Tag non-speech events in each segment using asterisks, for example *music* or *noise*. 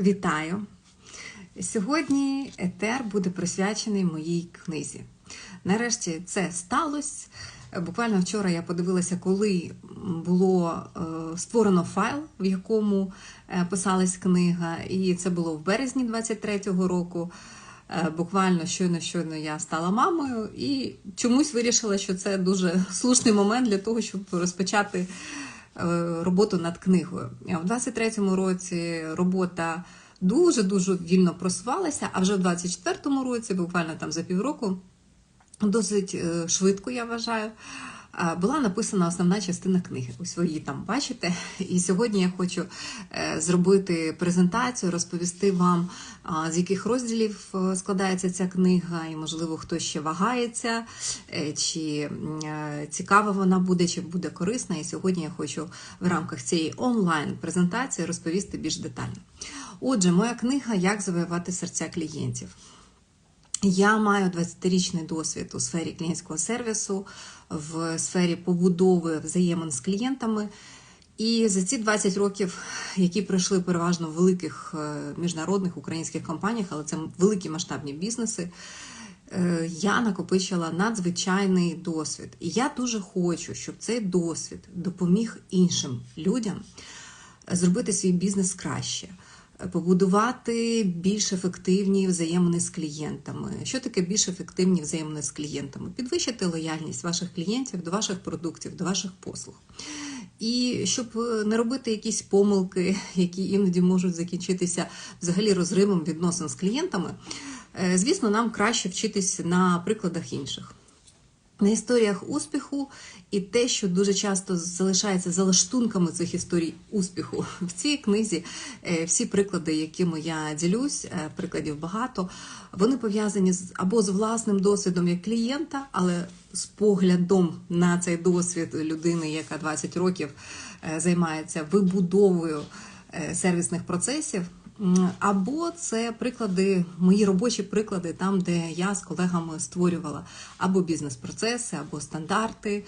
Вітаю! Сьогодні етер буде присвячений моїй книзі. Нарешті це сталося. Буквально вчора я подивилася, коли було е, створено файл, в якому е, писалась книга, і це було в березні 23-го року. Е, Буквально щойно щойно я стала мамою і чомусь вирішила, що це дуже слушний момент для того, щоб розпочати роботу над книгою. У 23-му році робота дуже дуже вільно просувалася, а вже в 24-му році, буквально там за півроку, досить е, швидко, я вважаю. Була написана основна частина книги. Ви її там бачите. І сьогодні я хочу е, зробити презентацію, розповісти вам, з яких розділів е, складається ця книга, і, можливо, хтось ще вагається, е, чи цікава вона буде, чи буде корисна. І сьогодні я хочу в рамках цієї онлайн-презентації розповісти більш детально. Отже, моя книга Як завоювати серця клієнтів. Я маю 20-річний досвід у сфері клієнтського сервісу, в сфері побудови взаємин з клієнтами. І за ці 20 років, які пройшли переважно в великих е, міжнародних українських компаніях, але це великі масштабні бізнеси, е, я накопичила надзвичайний досвід. І я дуже хочу, щоб цей досвід допоміг іншим людям зробити свій бізнес краще побудувати більш ефективні взаємини з клієнтами. Що таке більш ефективні взаємини з клієнтами? Підвищити лояльність ваших клієнтів до ваших продуктів, до ваших послуг. І щоб не робити якісь помилки, *laughs* які іноді можуть закінчитися взагалі розривом відносин з клієнтами, е, звісно, нам краще вчитись на прикладах інших. На історіях успіху і те, що дуже часто залишається залаштунками цих історій успіху. В цій книзі е, всі приклади, якими я ділюсь, е, прикладів багато, вони пов'язані з або з власним досвідом як клієнта, але з поглядом на цей досвід людини, яка 20 років е, займається вибудовою сервісних процесів. Або це приклади, мої робочі приклади, там, де я з колегами створювала або бізнес-процеси, або стандарти,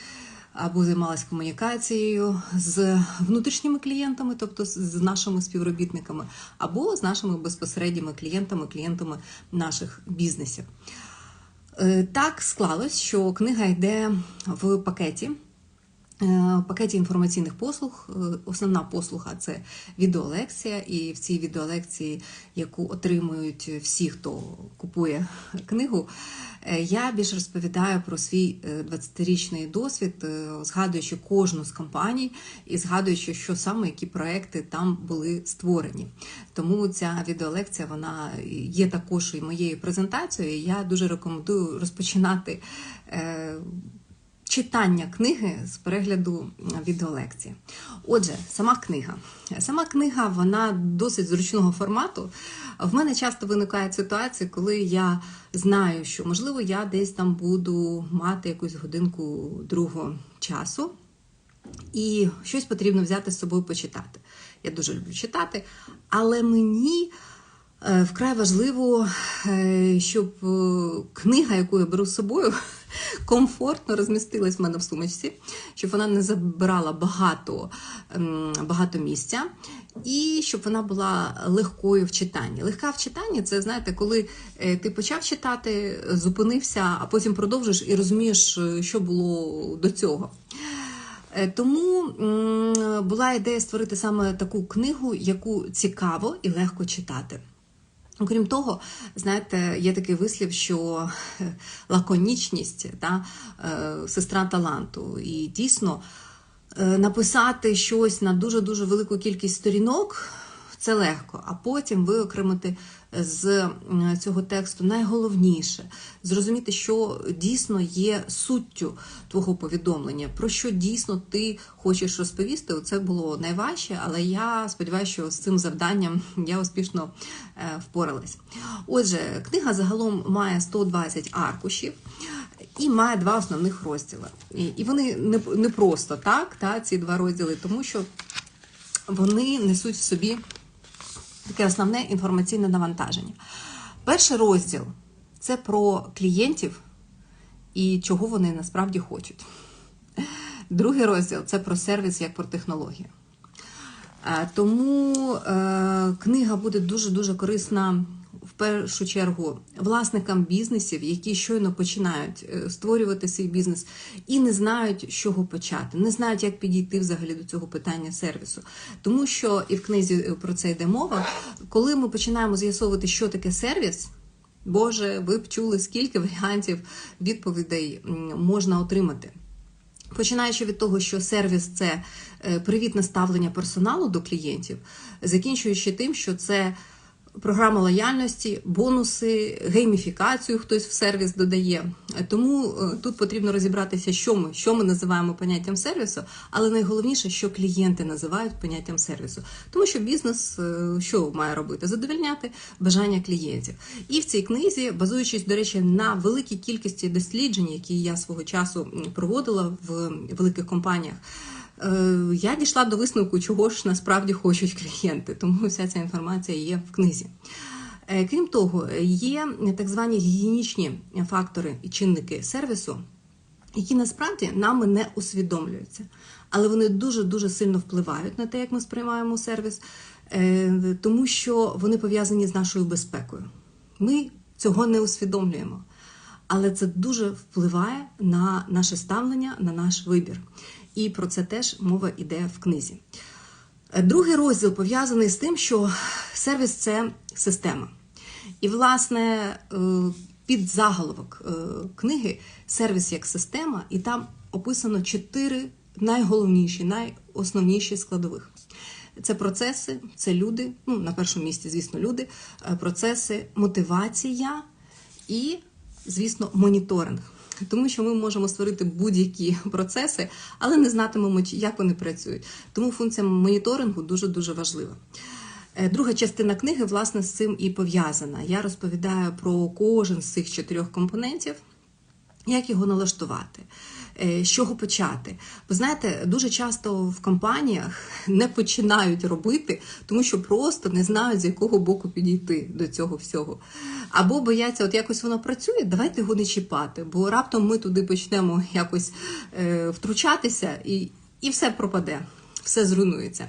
або займалась комунікацією з внутрішніми клієнтами, тобто з- з нашими співробітниками, або з нашими безпосередніми клієнтами, клієнтами наших бізнесів. Е, Так склалось, що книга йде в пакеті. Е, пакеті інформаційних послуг. Е, Основна послуга це відеолекція, і в цій відеолекції, яку отримують всі, хто купує книгу, е, я більше розповідаю про свій е, 20-річний досвід, згадуючи кожну з компаній і згадуючи, що саме які проекти там були створені. Тому ця відеолекція вона є також і моєю презентацією. і Я дуже рекомендую розпочинати. Читання книги з перегляду відеолекції. Отже, сама книга. Сама книга вона досить зручного формату. В мене часто виникають ситуації, коли я знаю, що можливо я десь там буду мати якусь годинку другого часу. І щось потрібно взяти з собою почитати. Я дуже люблю читати, але мені е, вкрай важливо, е, щоб е, книга, яку я беру з собою, комфортно розмістилась в мене в сумочці, щоб вона не забирала багато, ем, багато місця, і щоб вона була легкою в читанні. Легка в читанні це знаєте, коли е, ти почав читати, зупинився, а потім продовжиш і розумієш, е, що було до цього. Е, Тому була ідея створити саме таку книгу, яку цікаво і легко читати. Окрім того, знаєте, є такий вислів, що е, лаконічність та, е, сестра таланту. І дійсно е, написати щось на дуже-дуже велику кількість сторінок це легко, а потім виокремити з цього тексту найголовніше зрозуміти, що дійсно є суттю твого повідомлення, про що дійсно ти хочеш розповісти. Це було найважче, але я сподіваюся, що з цим завданням я успішно е, впоралась. Отже, книга загалом має 120 аркушів. І має два основних розділи. І, вони не просто так, та, ці два розділи, тому що вони несуть в собі таке основне інформаційне навантаження. Перший розділ це про клієнтів і чого вони насправді хочуть. Другий розділ це про сервіс як про технологію. Е, Тому е, книга буде дуже дуже корисна першу чергу власникам бізнесів, які щойно починають е, створювати свій бізнес і не знають, з чого почати, не знають, як підійти взагалі до цього питання сервісу. Тому що і в книзі е, про це йде мова, коли ми починаємо з'ясовувати, що таке сервіс. Боже, ви б чули, скільки варіантів відповідей можна отримати. Починаючи від того, що сервіс це е, привітне ставлення персоналу до клієнтів, закінчуючи тим, що це програма лояльності, бонуси, гейміфікацію хтось в сервіс додає. Тому е, тут потрібно розібратися, що ми, що ми називаємо поняттям сервісу, але найголовніше, що клієнти називають поняттям сервісу. Тому що бізнес е, що має робити? Задовольняти бажання клієнтів. І в цій книзі, базуючись, до речі, на великій кількості досліджень, які я свого часу проводила в великих компаніях. Е, Я дійшла до висновку, чого ж насправді хочуть клієнти, тому вся ця інформація є в книзі. Е, Крім того, є так звані гігієнічні фактори і чинники сервісу, які насправді нами не усвідомлюються, але вони дуже дуже сильно впливають на те, як ми сприймаємо сервіс, е, тому що вони пов'язані з нашою безпекою. Ми цього не усвідомлюємо, але це дуже впливає на наше ставлення, на наш вибір. І про це теж мова йде в книзі. Е, Другий розділ пов'язаний з тим, що сервіс це система. І, власне, е, під заголовок е, книги сервіс як система, і там описано чотири найголовніші, найосновніші складових. Це процеси, це люди, ну на першому місці, звісно, люди, процеси, мотивація і, звісно, моніторинг. Тому що ми можемо створити будь-які *laughs* процеси, але не знатимемо, як вони працюють. Тому функція моніторингу дуже дуже важлива. Е, Друга частина книги, власне, з цим і пов'язана. Я розповідаю про кожен з цих чотирьох компонентів, як його налаштувати, з чого почати. Ви знаєте, дуже часто в компаніях *laughs* не починають робити, тому що просто не знають, з якого боку підійти до цього всього. Або бояться, от якось воно працює, давайте його не чіпати, бо раптом ми туди почнемо *laughs* якось е, втручатися і, і все пропаде. Все зруйнується.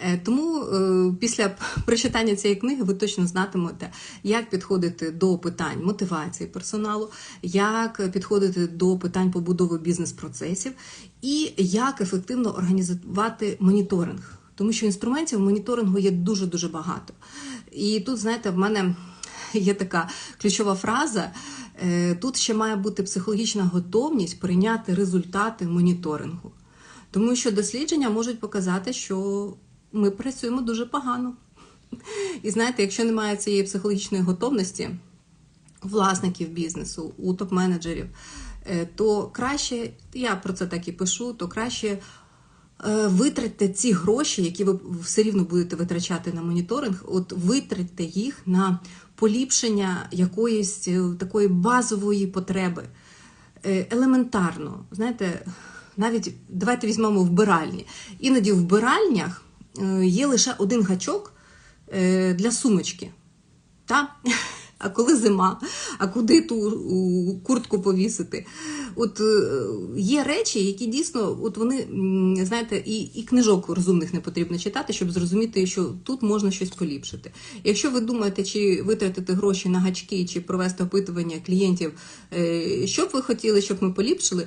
Е, Тому е, після прочитання цієї книги ви точно знатимете, як підходити до питань мотивації персоналу, як підходити до питань побудови бізнес-процесів і як ефективно організувати моніторинг. Тому що інструментів моніторингу є дуже дуже багато. І тут, знаєте, в мене є така ключова фраза. е, Тут ще має бути психологічна готовність прийняти результати моніторингу. Тому що дослідження можуть показати, що ми працюємо дуже погано. І знаєте, якщо немає цієї психологічної готовності у власників бізнесу, у топ-менеджерів, е, то краще, я про це так і пишу, то краще е, витратьте ці гроші, які ви все рівно будете витрачати на моніторинг, от витратьте їх на поліпшення якоїсь е, такої базової потреби. Елементарно, знаєте, навіть давайте візьмемо вбиральні. Іноді в вбиральнях є лише один гачок е, для сумочки. Та? А коли зима, а куди ту куртку повісити? От е, є речі, які дійсно, от вони, знаєте, і, і книжок розумних не потрібно читати, щоб зрозуміти, що тут можна щось поліпшити. Якщо ви думаєте, чи витратити гроші на гачки, чи провести опитування клієнтів, е, що б ви хотіли, щоб ми поліпшили,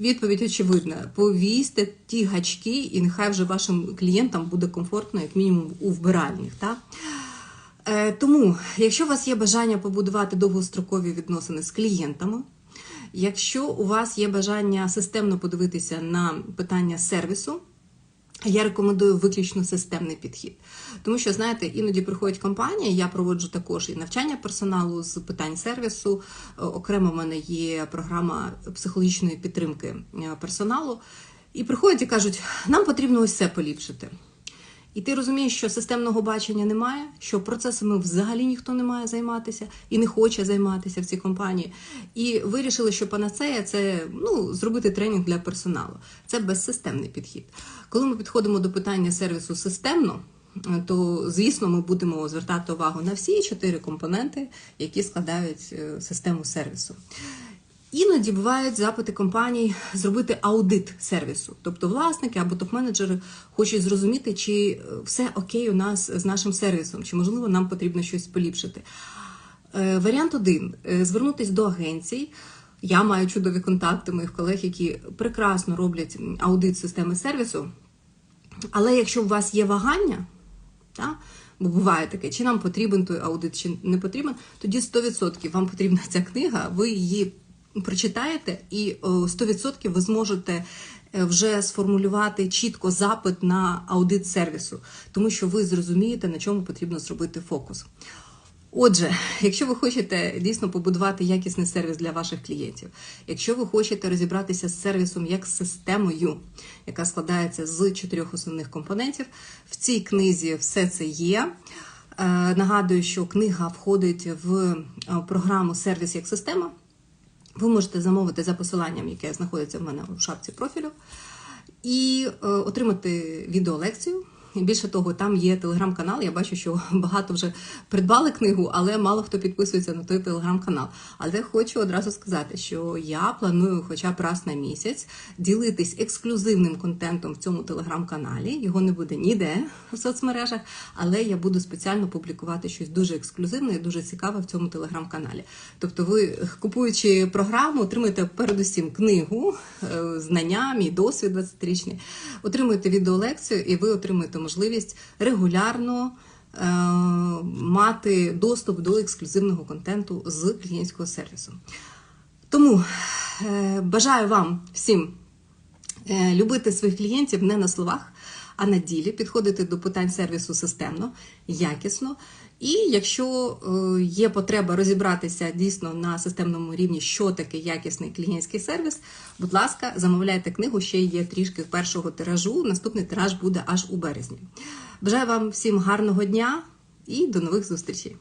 Відповідь очевидна: повісьте ті гачки, і нехай вже вашим клієнтам буде комфортно, як мінімум, у вбиральнях. Так? Е, тому, якщо у вас є бажання побудувати довгострокові відносини з клієнтами, якщо у вас є бажання системно подивитися на питання сервісу, я рекомендую виключно системний підхід. Тому що, знаєте, іноді приходять компанії, я проводжу також і навчання персоналу з питань сервісу. Е, Окремо в мене є програма психологічної підтримки е, персоналу. І приходять і кажуть, нам потрібно ось це поліпшити. І ти розумієш, що системного бачення немає, що процесами взагалі ніхто не має займатися і не хоче займатися в цій компанії. І вирішили, що панацея це ну, зробити тренінг для персоналу. Це безсистемний підхід. Коли ми підходимо до питання сервісу системно, то звісно ми будемо звертати увагу на всі чотири компоненти, які складають е, систему сервісу. Іноді бувають запити компаній зробити аудит сервісу. Тобто власники або топ-менеджери хочуть зрозуміти, чи е, все окей у нас з нашим сервісом, чи можливо нам потрібно щось поліпшити. Е, Варіант один звернутися до агенцій. Я маю чудові контакти моїх колег, які прекрасно роблять аудит системи сервісу. Але якщо у вас є вагання, та, бо буває таке, чи нам потрібен той аудит, чи не потрібен, тоді 100% вам потрібна ця книга, ви її прочитаєте, і о, 100% ви зможете е, вже сформулювати чітко запит на аудит сервісу, тому що ви зрозумієте, на чому потрібно зробити фокус. Отже, якщо ви хочете дійсно побудувати якісний сервіс для ваших клієнтів, якщо ви хочете розібратися з сервісом як системою, яка складається з чотирьох основних компонентів, в цій книзі все це є. Е, Нагадую, що книга входить в е, програму Сервіс як система. Ви можете замовити за посиланням, яке знаходиться в мене у шапці профілю, і е, отримати відеолекцію. Більше того, там є телеграм-канал. Я бачу, що *laughs* багато вже придбали книгу, але мало хто підписується на той телеграм-канал. Але хочу одразу сказати, що я планую, хоча б раз на місяць, ділитись ексклюзивним контентом в цьому телеграм-каналі. Його не буде ніде в соцмережах, але я буду спеціально публікувати щось дуже ексклюзивне і дуже цікаве в цьому телеграм-каналі. Тобто, ви купуючи програму, отримуєте передусім книгу, е, знання, мій досвід 20-річний, отримуєте відеолекцію, і ви отримуєте можливість регулярно е, мати доступ до ексклюзивного контенту з клієнтського сервісу. Тому е, бажаю вам всім е, любити своїх клієнтів не на словах, а на ділі, підходити до питань сервісу системно, якісно. І якщо е, є потреба розібратися дійсно на системному рівні, що таке якісний клієнтський сервіс, будь ласка, замовляйте книгу, ще є трішки першого тиражу. Наступний тираж буде аж у березні. Бажаю вам всім гарного дня і до нових зустрічей!